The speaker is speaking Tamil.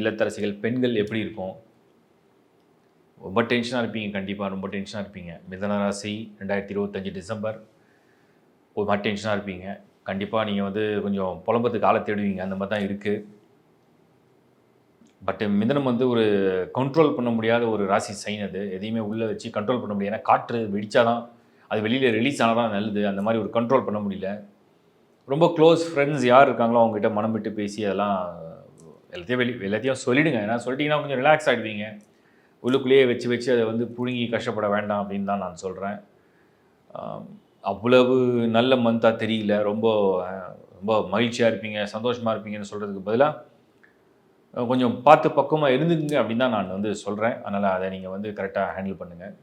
இல்லத்தரசிகள் பெண்கள் எப்படி இருக்கும்? ரொம்ப டென்ஷனாக இருப்பீங்க கண்டிப்பாக ரொம்ப டென்ஷனாக இருப்பீங்க. மிதன ராசி ரெண்டாயிரத்தி இருபத்தஞ்சி டிசம்பர். ஒரு மாதிரி டென்ஷனாக இருப்பீங்க. கண்டிப்பாக நீங்கள் வந்து கொஞ்சம் புலம்பத்துக்கு ஆளை தேடுவீங்க. அந்த மாதிரி தான் இருக்குது பட் மிதனம் வந்து ஒரு கண்ட்ரோல் பண்ண முடியாத ஒரு ராசி சைன் அது. எதையுமே உள்ளே வச்சு கண்ட்ரோல் பண்ண முடியாது ஏன்னா காற்று வெடிச்சாதான் அது வெளியில் ரிலீஸ் ஆனால் தான் நல்லது. அந்த மாதிரி ஒரு கண்ட்ரோல் பண்ண முடியல. ரொம்ப க்ளோஸ் ஃப்ரெண்ட்ஸ் யார் இருக்காங்களோ அவங்ககிட்ட மனம் விட்டு பேசி அதெல்லாம் எல்லாத்தையும் வெளி எல்லாத்தையும் சொல்லிடுங்க. ஏன்னா சொல்லிட்டீங்கன்னா கொஞ்சம் ரிலாக்ஸ் ஆகிடுவீங்க உள்ளுக்குள்ளேயே வச்சு வச்சு அதை வந்து புழுங்கி கஷ்டப்பட வேண்டாம் அப்படின்னு தான் நான் சொல்கிறேன் அவ்வளவு நல்ல மந்தாக தெரியல. ரொம்ப ரொம்ப மகிழ்ச்சியாக இருப்பீங்க சந்தோஷமாக இருப்பீங்கன்னு சொல்கிறதுக்கு பதிலாக கொஞ்சம் பார்த்து பக்குவமாக இருந்துங்க அப்படின்னு தான் நான் வந்து சொல்கிறேன் அதனால் அதை நீங்கள் வந்து கரெக்டாக ஹேண்டில் பண்ணுங்கள்